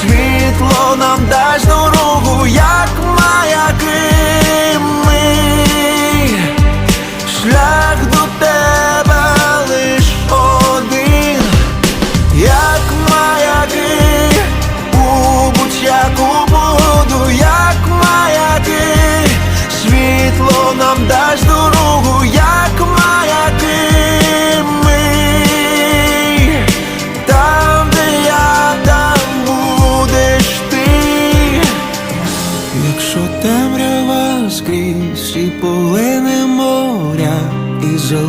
світло нам дасть дорогу, як маяки ми шлях до тебе лиш один, як маяки, у будь-яку буду, як маяки, світло нам дасть. якщо темрява скрізь і полине моря і зелень.